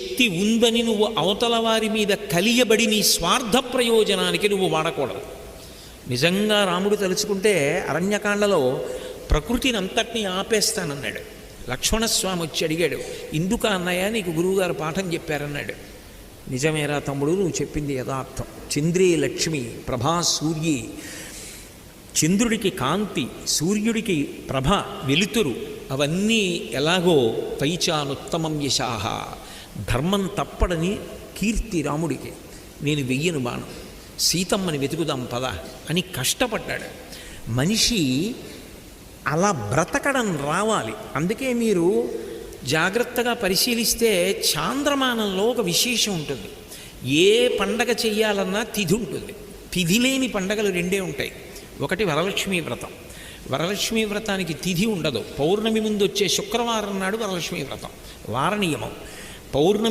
శక్తి ఉందని నువ్వు అవతల వారి మీద కలియబడి నీ స్వార్థ ప్రయోజనానికి నువ్వు వాడకూడదు. నిజంగా రాముడు తలుచుకుంటే అరణ్యకాండలో ప్రకృతిని అంతటినీ ఆపేస్తానన్నాడు. లక్ష్మణస్వామి వచ్చి అడిగాడు ఇందుక అన్నయ్య నీకు గురువుగారు పాఠం చెప్పారన్నాడు. నిజమేరా తమ్ముడు నువ్వు చెప్పింది యథార్థం. చంద్రే లక్ష్మి ప్రభా సూర్యి చంద్రుడికి కాంతి సూర్యుడికి ప్రభ వెలుతురు అవన్నీ ఎలాగో పైచానుత్తమం యశాహ. ధర్మం తప్పడని కీర్తి రాముడికి. నేను వెయ్యను బాణం. సీతమ్మని వెతుకుదాం పద అని కష్టపడ్డాడు. మనిషి అలా బ్రతకడం రావాలి. అందుకే మీరు జాగ్రత్తగా పరిశీలిస్తే చాంద్రమానంలో ఒక విశేషం ఉంటుంది. ఏ పండగ చెయ్యాలన్నా తిథి ఉంటుంది. తిథి లేని పండగలు రెండే ఉంటాయి. ఒకటి వరలక్ష్మీ వ్రతం. వరలక్ష్మీ వ్రతానికి తిథి ఉండదు. పౌర్ణమి ముందు వచ్చే శుక్రవారం నాడు వరలక్ష్మీ వ్రతం. వారనియమం. పౌర్ణమి